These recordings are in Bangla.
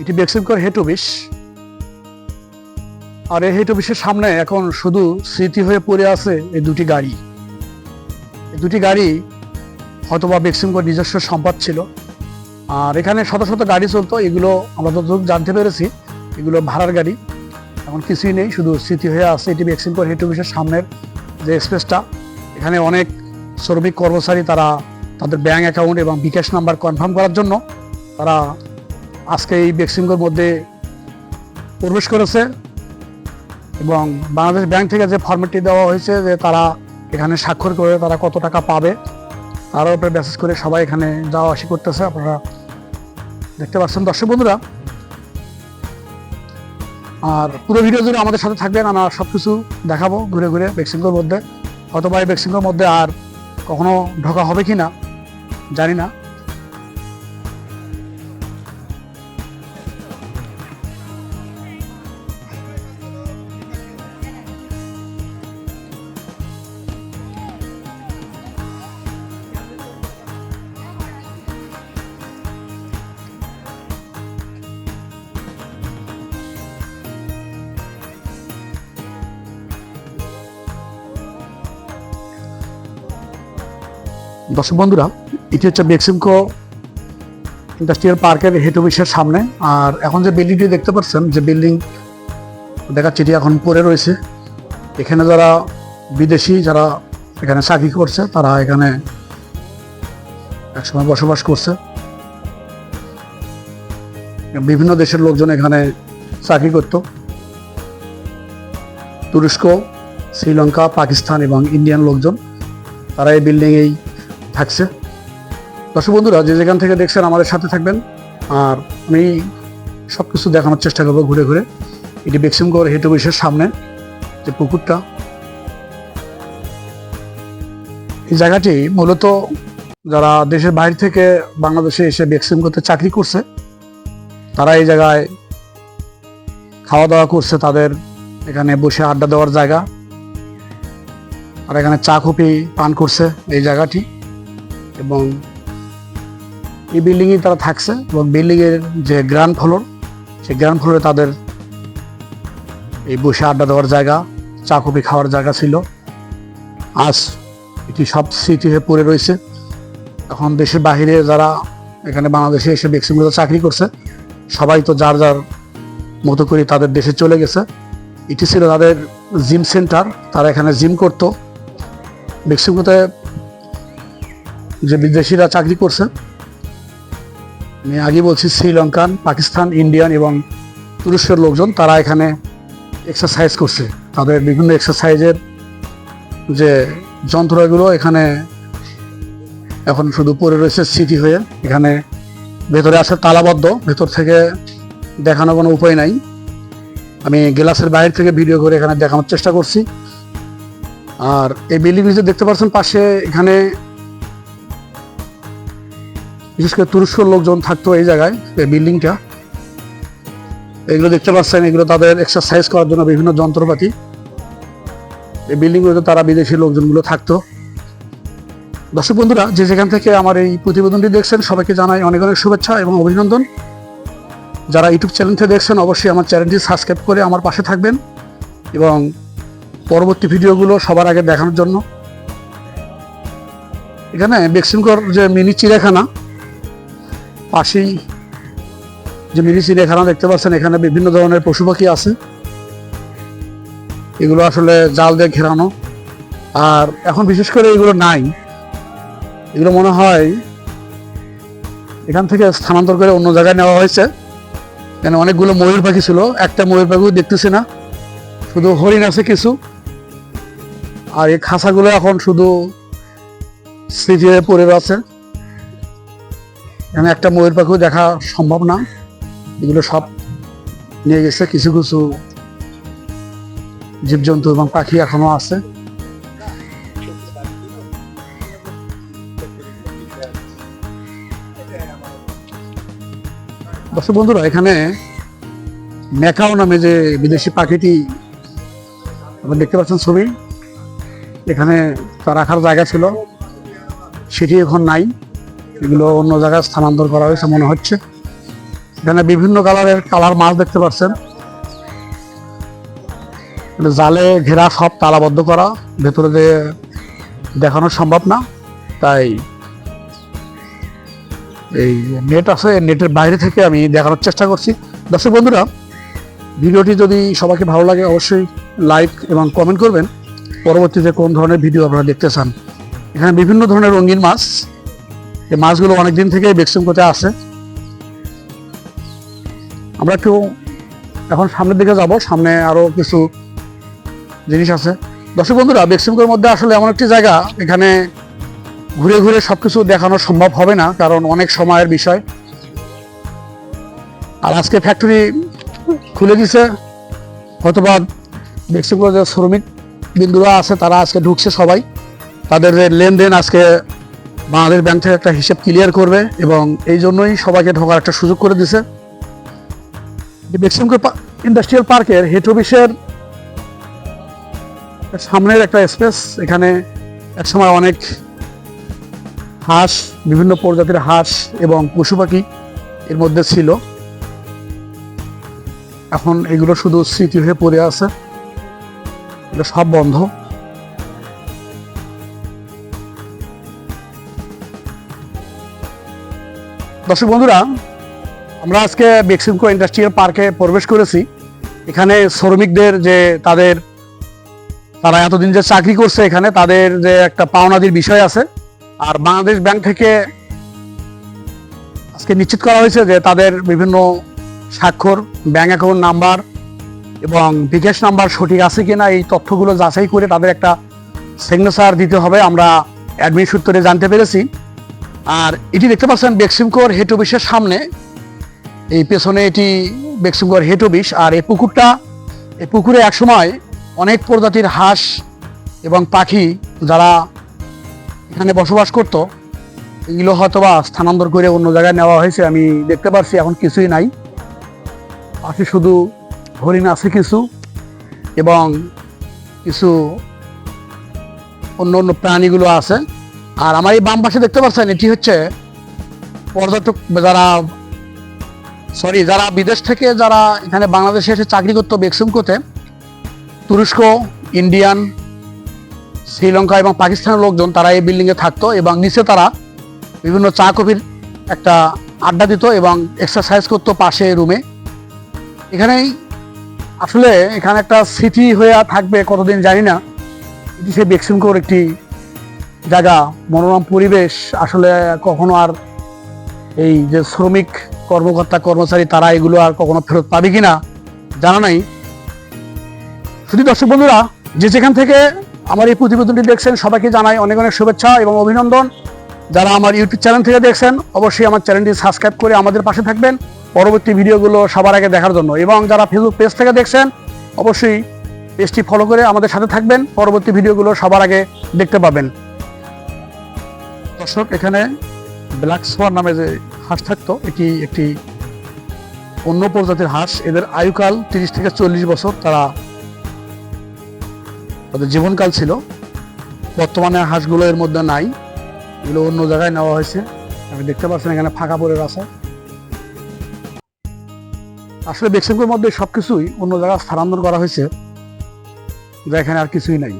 এটি বেক্সিমকর হেড অফিস। আর এই হেড অফিসের সামনে এখন শুধু স্মৃতি হয়ে পড়ে আছে এই দুটি গাড়ি। এই দুটি গাড়ি হয়তোবা বেক্সিমকর নিজস্ব সম্পদ ছিল। আর এখানে শত শত গাড়ি চলতো, এগুলো আমরা যতটুকু জানতে পেরেছি, এগুলো ভাড়ার গাড়ি। এখন কিছুই নেই, শুধু স্মৃতি হয়ে আছে এটি বেক্সিমকর হেড অফিসের সামনের যে স্পেসটা। এখানে অনেক শ্রমিক কর্মচারী তারা তাদের ব্যাঙ্ক অ্যাকাউন্ট এবং বিকাশ নাম্বার কনফার্ম করার জন্য তারা আজকে এই বেক্সিমকোর মধ্যে প্রবেশ করেছে এবং বাংলাদেশ ব্যাংক থেকে যে ফর্মেটটি দেওয়া হয়েছে যে তারা এখানে স্বাক্ষর করে তারা কত টাকা পাবে, তার উপরে মেসেজ করে সবাই এখানে যাওয়া আসি করতেছে। আপনারা দেখতে পাচ্ছেন দর্শক বন্ধুরা। আর পুরো ভিডিও জুড়ে আমাদের সাথে থাকবেন, আমরা সব কিছু দেখাবো ঘুরে ঘুরে বেক্সিমকোর মধ্যে। অথবা এই বেক্সিমকোর মধ্যে আর কখনো ঢোকা হবে কি না জানি না। দর্শক বন্ধুরা, এটি হচ্ছে বেক্সিমকো ইন্ডাস্ট্রিয়াল পার্কের হেড অফিসের সামনে। আর এখন যে বিল্ডিংটি দেখতে পাচ্ছেন, যে বিল্ডিং দেখাচ্ছে এটি এখন পড়ে রয়েছে। এখানে যারা বিদেশি, যারা এখানে চাকরি করছে, তারা এখানে একসময় বসবাস করছে। বিভিন্ন দেশের লোকজন এখানে চাকরি করত। তুরস্ক, শ্রীলঙ্কা, পাকিস্তান এবং ইন্ডিয়ান লোকজন, তারা এই বিল্ডিংয়েই থাকছে। দর্শক বন্ধুরা, যে যেখান থেকে দেখছেন আমাদের সাথে থাকবেন, আর আমি সব কিছু দেখানোর চেষ্টা করব ঘুরে ঘুরে। এটি বেক্সিমগড় হেড অফিসের সামনে যে পুকুরটা। এই জায়গাটি মূলত যারা দেশের বাইরে থেকে বাংলাদেশে এসে বেক্সিম করতে চাকরি করছে, তারা এই জায়গায় খাওয়া দাওয়া করছে, তাদের এখানে বসে আড্ডা দেওয়ার জায়গা। আর এখানে চা কফি পান করছে এই জায়গাটি। এবং এই বিল্ডিংয়ে তারা থাকছে এবং বিল্ডিংয়ের যে গ্রাউন্ড ফ্লোর, সেই গ্রাউন্ড ফ্লোরে তাদের এই বসে আড্ডা দেওয়ার জায়গা চা কফি খাওয়ার জায়গা ছিল। আজ এটি সব স্মৃতি হয়ে পড়ে রয়েছে। এখন দেশের বাহিরে যারা এখানে বাংলাদেশে এসে বেক্সিমগুলো চাকরি করছে, সবাই তো যার যার মতো করে তাদের দেশে চলে গেছে। এটি ছিল তাদের জিম সেন্টার, তারা এখানে জিম করতো। মেক্সিকোতে যে বিদেশিরা চাকরি করছে। আমি আগে বলছি, শ্রীলঙ্কান, পাকিস্তান, ইন্ডিয়ান এবং তুরস্কের লোকজন, তারা এখানে এক্সারসাইজ করছে। তাদের বিভিন্ন এক্সারসাইজের যে যন্ত্রগুলো এখানে এখন শুধু পড়ে রয়েছে স্মৃতি হয়ে। এখানে ভেতরে আছে তালাবদ্ধ, ভেতর থেকে দেখানো কোনো উপায় নাই। আমি গ্লাসের বাইরে থেকে ভিডিও করে এখানে দেখানোর চেষ্টা করছি। আর এই বিল্ডিং দেখতে পাচ্ছেন, পাশে এখানে বিশেষ করে তুরস্ক লোকজন থাকতো এই জায়গায়, এই বিল্ডিংটা। এগুলো দেখতে পাচ্ছেন, এগুলো তাদের এক্সারসাইজ করার জন্য বিভিন্ন যন্ত্রপাতি। এই বিল্ডিংগুলোতে তারা বিদেশি লোকজনগুলো থাকতো। দর্শক বন্ধুরা, যে যেখান থেকে আমার এই প্রতিবেদনটি দেখছেন, সবাইকে জানাই অনেক অনেক শুভেচ্ছা এবং অভিনন্দন। যারা ইউটিউব চ্যানেল থেকে দেখছেন, অবশ্যই আমার চ্যানেলটি সাবস্ক্রাইব করে আমার পাশে থাকবেন এবং পরবর্তী ভিডিওগুলো সবার আগে দেখানোর জন্য। এখানে বেক্সিমকর যে মিনি চিড়িয়াখানা পাশেই যে মিনি চিড়িয়াখানা দেখতে পাচ্ছেন, এখানে বিভিন্ন ধরনের পশু পাখি আছে। এগুলো আসলে জাল দিয়ে ঘেরানো। আর এখন বিশেষ করে এগুলো নাই। এগুলো মনে হয় এখান থেকে স্থানান্তর করে অন্য জায়গায় নেওয়া হয়েছে। এখানে অনেকগুলো ময়ূর পাখি ছিল। একটা ময়ূর পাখিও দেখতেছি না। শুধু হরিণ আছে কিছু। আর এই খাঁচাগুলো এখন শুধু স্মৃতি পড়ে আছে। এখানে একটা ময়ূর পাখিও দেখা সম্ভব না। এগুলো সব নিয়ে গেছে কিছু কিছু জীবজন্তু এবং পাখি এখনও আছে। বন্ধুরা, এখানে ম্যাকাও নামে যে বিদেশি পাখিটি আপনারা দেখতে পাচ্ছেন ছবি। এখানে তা রাখার জায়গা ছিল, সেটি এখন নাই। এগুলো অন্য জায়গায় স্থানান্তর করা হয়েছে মনে হচ্ছে। এখানে বিভিন্ন কালারের কালার মাছ দেখতে পাচ্ছেন। জালে ঘেরা সব তালাবদ্ধ করা, ভেতরে যে দেখানো সম্ভব না। তাই এই নেট আছে, নেটের বাইরে থেকে আমি দেখানোর চেষ্টা করছি। দর্শক বন্ধুরা, ভিডিওটি যদি সবাইকে ভালো লাগে, অবশ্যই লাইক এবং কমেন্ট করবেন। পরবর্তীতে কোন ধরনের ভিডিও আপনারা দেখতে চান? এখানে বিভিন্ন ধরনের রঙিন মাছ এই মাছগুলো অনেক দিন থেকেই বেক্সিমকোতে আছে। আমরা একটু এখন সামনের দিকে যাব, সামনে আরও কিছু জিনিস আছে। দর্শক বন্ধুরা বেক্সিমকোর মধ্যে আসলে এমন একটি জায়গা, এখানে ঘুরে ঘুরে সবকিছু দেখানো সম্ভব হবে না, কারণ অনেক সময়ের বিষয়। আর আজকে ফ্যাক্টরি খুলে দিছে, হয়তোবা বেক্সিমকোর যে শ্রমিক বিন্দুরা আছে, তারা আজকে ঢুকছে সবাই। তাদের লেনদেন আজকে বাংলাদেশ ব্যাংক থেকে একটা হিসেব ক্লিয়ার করবে এবং এই জন্যই সবাইকে ঢোকার একটা সুযোগ করে দিছে। ইন্ডাস্ট্রিয়াল পার্কের হেড অফিসের সামনের একটা স্পেস এখানে একসময় অনেক হাঁস, বিভিন্ন প্রজাতির হাঁস এবং পশু পাখি এর মধ্যে ছিল। এখন এগুলো শুধু স্মৃতি হয়ে পড়ে আছে। এগুলো সব বন্ধ। দর্শক বন্ধুরা, আমরা আজকে বেক্সিমকো ইন্ডাস্ট্রিয়াল পার্কে প্রবেশ করেছি। এখানে শ্রমিকদের যে তাদের, তারা এতদিন যে চাকরি করছে এখানে, তাদের যে একটা পাওনাদির বিষয় আছে। আর বাংলাদেশ ব্যাংক থেকে আজকে নিশ্চিত করা হয়েছে যে তাদের বিভিন্ন স্বাক্ষর, ব্যাংক অ্যাকাউন্ট নাম্বার এবং বিকাশ নাম্বার সঠিক আছে কিনা, এই তথ্যগুলো যাচাই করে তাদের একটা সিগনেচার দিতে হবে। আমরা অ্যাডমিন সূত্রে জানতে পেরেছি। আর এটি দেখতে পাচ্ছেন বেক্সিমকোর হেড অফিসের সামনে। এই পেছনে এটি বেক্সিমকোর হেড অফিস আর এই পুকুরটা, এই পুকুরে একসময় অনেক প্রজাতির হাঁস এবং পাখি যারা এখানে বসবাস করত, এগুলো হয়তো বা স্থানান্তর করে অন্য জায়গায় নেওয়া হয়েছে, আমি দেখতে পাচ্ছি এখন কিছুই নাই। পাখি শুধু হরিণ আছে কিছু এবং কিছু অন্য অন্য প্রাণীগুলো আছে। আর আমার এই বাম পাশে দেখতে পাচ্ছেন, এটি হচ্ছে পর্যটক যারা সরি যারা বিদেশ থেকে যারা এখানে বাংলাদেশে এসে চাকরি করতো বেক্সিমকোতে, তুরস্ক, ইন্ডিয়ান, শ্রীলঙ্কা এবং পাকিস্তানের লোকজন, তারা এই বিল্ডিংয়ে থাকতো এবং নিচে তারা বিভিন্ন চা কফির একটা আড্ডা দিত এবং এক্সারসাইজ করতো পাশে রুমে এখানেই আসলে এখানে একটা স্মৃতি হয়ে থাকবে, কতদিন জানি না। এটি সেই বেক্সিমকোর একটি জায়গা, মনোরম পরিবেশ, আসলে কখনো আর এই যে শ্রমিক কর্মকর্তা, কর্মচারী, তারা এগুলো আর কখনো ফেরত পাবে কিনা জানা নাই। শুধু দর্শক বন্ধুরা, যে যেখান থেকে আমার এই প্রতিবেদনটি দেখছেন, সবাইকে জানাই অনেক অনেক শুভেচ্ছা এবং অভিনন্দন। যারা আমার ইউটিউব চ্যানেল থেকে দেখছেন, অবশ্যই আমার চ্যানেলটি সাবস্ক্রাইব করে আমাদের পাশে থাকবেন পরবর্তী ভিডিওগুলো সবার আগে দেখার জন্য। এবং যারা ফেসবুক পেজ থেকে দেখছেন, অবশ্যই পেজটি ফলো করে আমাদের সাথে থাকবেন, পরবর্তী ভিডিওগুলো সবার আগে দেখতে পাবেন। দর্শক, এখানে ব্ল্যাক সোয়ার নামে যে হাঁস থাকতো, এটি একটি অন্য প্রজাতির হাঁস। এদের আয়ুকাল তিরিশ থেকে চল্লিশ বছর তারা তাদের জীবনকাল ছিল। বর্তমানে হাঁসগুলো এর মধ্যে নাই। এগুলো অন্য জায়গায় নেওয়া হয়েছে। আমি দেখতে পাচ্ছেন এখানে ফাঁকা পড়ে আছে। আসলে বেক্সিমকোর মধ্যে সবকিছুই অন্য জায়গায় স্থানান্তর করা হয়েছে, যা এখানে আর কিছুই নাই।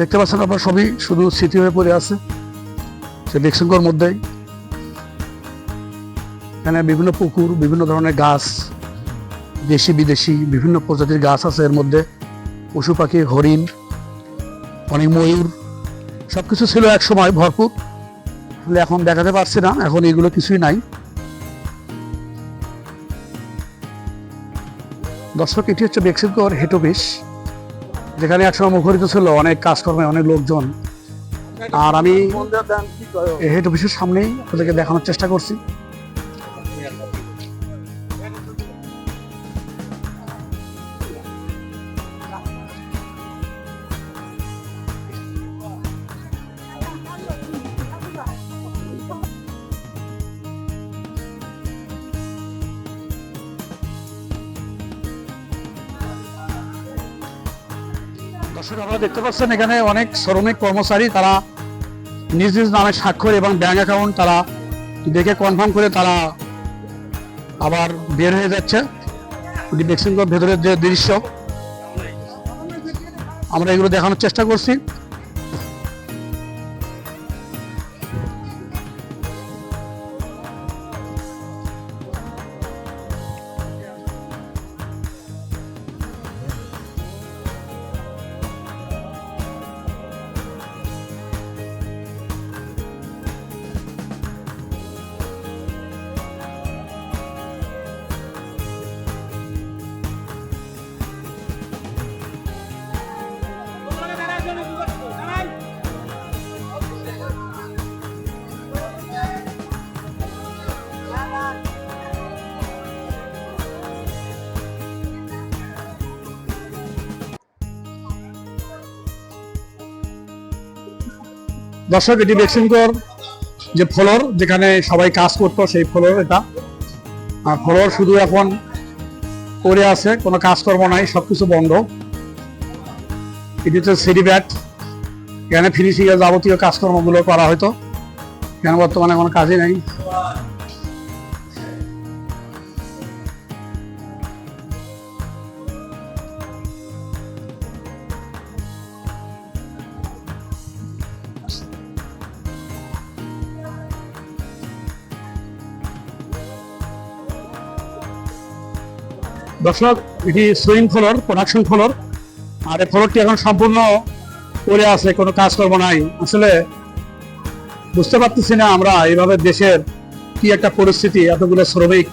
দেখতে পাচ্ছেন আপনার সবই শুধু স্মৃতি হয়ে পড়ে আছে। সে বেক্সিমকোর মধ্যেই। এখানে বিভিন্ন পুকুর, বিভিন্ন ধরনের গাছ, দেশি, বিদেশি, বিভিন্ন প্রজাতির গাছ আছে এর মধ্যে। পশু পাখি, হরিণ, অনেক ময়ূর সব কিছু ছিল এক সময় ভরপুর। আসলে এখন দেখাতে পারছি না, এখন এগুলো কিছুই নাই। দর্শক, এটি হচ্ছে হেড অফিস যেখানে একসময় মুখরিত ছিল অনেক কাজকর্মে অনেক লোকজন। আর আমি হেড অফিসের সামনেই আপনাদেরকে দেখানোর চেষ্টা করছি। আপনারা দেখতে পাচ্ছেন এখানে অনেক শ্রমিক কর্মচারী, তারা নিজ নিজ নামে স্বাক্ষর এবং ব্যাঙ্ক অ্যাকাউন্ট তারা দেখে কনফার্ম করে তারা আবার বের হয়ে যাচ্ছে। ভেতরের যে দৃশ্য। আমরা এগুলো দেখানোর চেষ্টা করছি। দর্শক, এটি বেক্সিমকোর যে ফ্লোর, যেখানে সবাই কাজ করতো, সেই ফ্লোর এটা। আর ফ্লোর শুধু এখন পড়ে আছে, কোনো কাজকর্ম নাই সব কিছু বন্ধ। এটি হচ্ছে সিডি ব্যাট এখানে ফিনিশিংয়ের যাবতীয় কাজকর্মগুলো করা হয়তো। কেন বর্তমানে কোনো কাজই নেই। দর্শক, এটি সুইং ফ্লোর প্রোডাকশন ফ্লোর আর এই ফ্লোরটি এখন সম্পূর্ণ পড়ে আছে, কোনো কাজকর্ম নাই। আসলে বুঝতে পারতেছি না আমরা এইভাবে দেশের কি একটা পরিস্থিতি, এতগুলো শ্রমিক,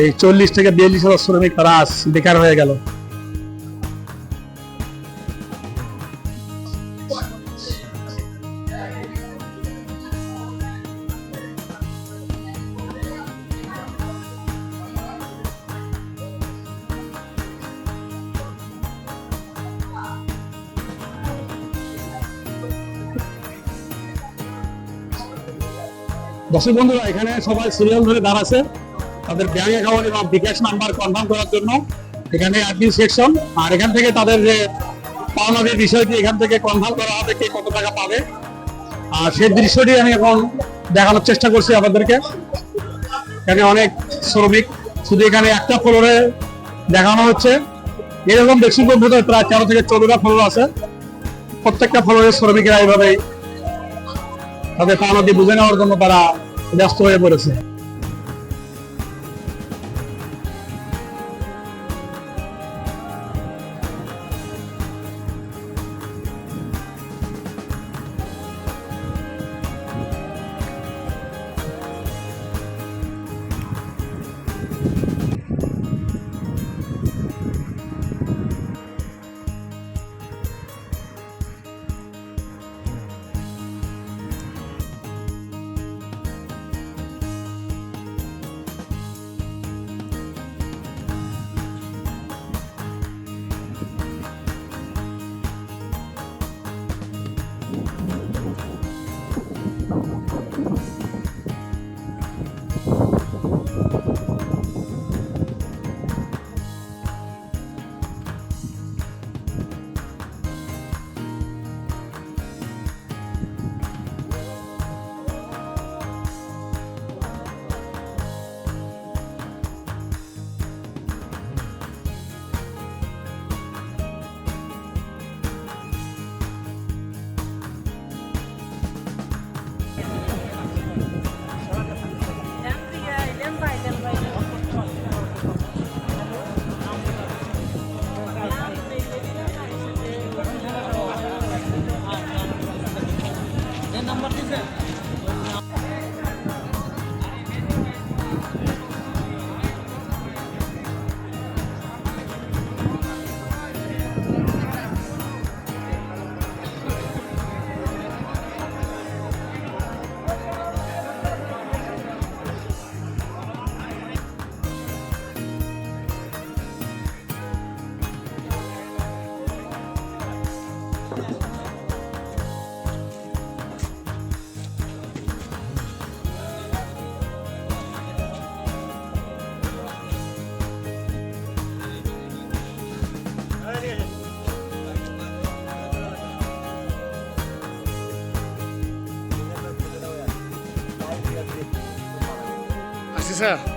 এই চল্লিশ থেকে বিয়াল্লিশ হাজার শ্রমিক তারা বেকার হয়ে গেল। দর্শক বন্ধুরা, এখানে সবাই সিরিয়াল ধরে দাঁড়াচ্ছে। তাদের ব্যাংক অ্যাকাউন্ট এবং বিকাশ নাম্বার কনফার্ম করার জন্য। এখানে অ্যাডমিন সেকশন আর এখান থেকে তাদের যে পাওনাদের বিষয়টি, এখান থেকে কনফার্ম করা হবে কে কত টাকা পাবে। আর সেই দৃশ্যটি আমি এখন দেখানোর চেষ্টা করছি আপনাদেরকে। এখানে অনেক শ্রমিক, শুধু এখানে একটা ফ্লোরে দেখানো হচ্ছে। এরকম মেক্সিকোর ভেতরে প্রায় তেরো থেকে চোদ্দটা ফ্লোর আছে। প্রত্যেকটা ফ্লোরের শ্রমিকেরা এইভাবেই তাদের পাওনা দিয়ে বুঝে নেওয়ার জন্য তারা Gastou aí, Borussia. Yeah. Sir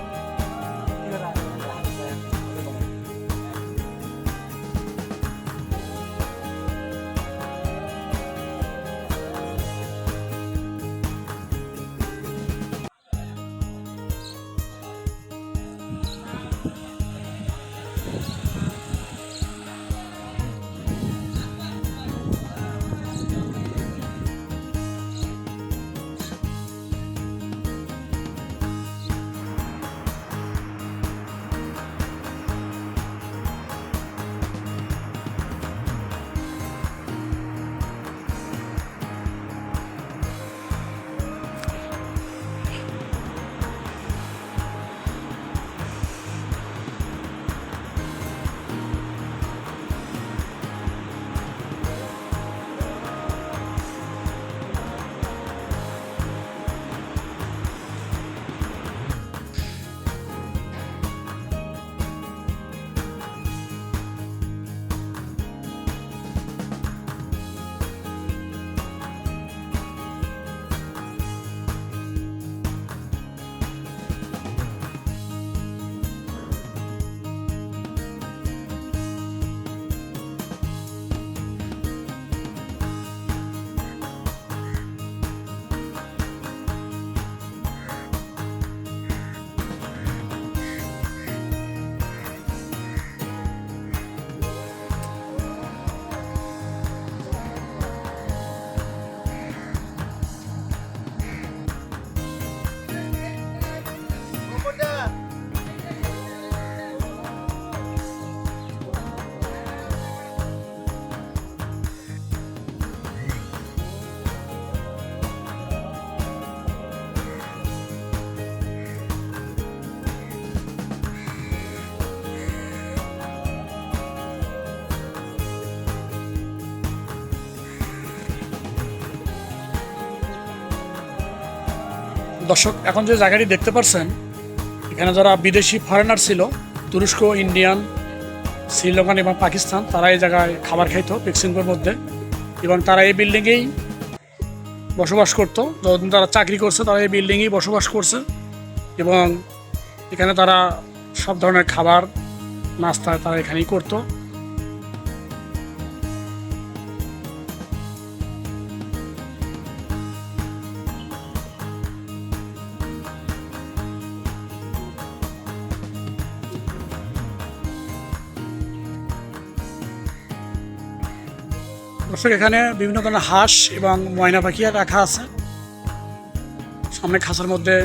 দর্শক, এখন যে জায়গাটি দেখতে পাচ্ছেন এখানে যারা বিদেশি ফরেনার ছিল, তুরস্ক, ইন্ডিয়ান, শ্রীলঙ্কান এবং পাকিস্তান, তারা এই জায়গায় খাবার খাইতো পিক্সিংপুর মধ্যে এবং তারা এই বিল্ডিংয়েই বসবাস করতো। যতদিন তারা চাকরি করছে, তারা এই বিল্ডিংয়েই বসবাস করছে এবং এখানে তারা সব ধরনের খাবার নাস্তা তারা এখানেই করতো। দর্শক, এখানে বিভিন্ন ধরনের হাঁস এবং ময়না পাখি রাখা আছে। সামনে খাঁচার মধ্যে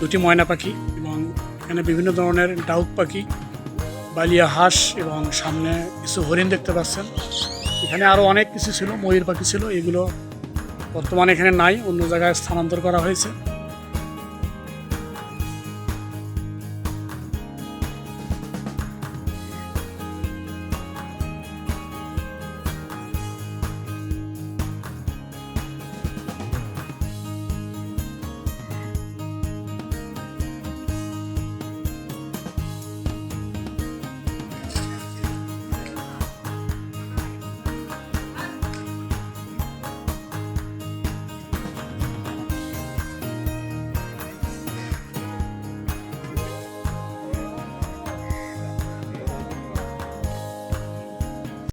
দুটি ময়না পাখি এবং এখানে বিভিন্ন ধরনের ডাউক পাখি, বালিয়া হাঁস এবং সামনে কিছু হরিণ দেখতে পাচ্ছেন। এখানে আরও অনেক কিছু ছিল, ময়ূর পাখি ছিল, এগুলো বর্তমানে এখানে নাই, অন্য জায়গায় স্থানান্তর করা হয়েছে।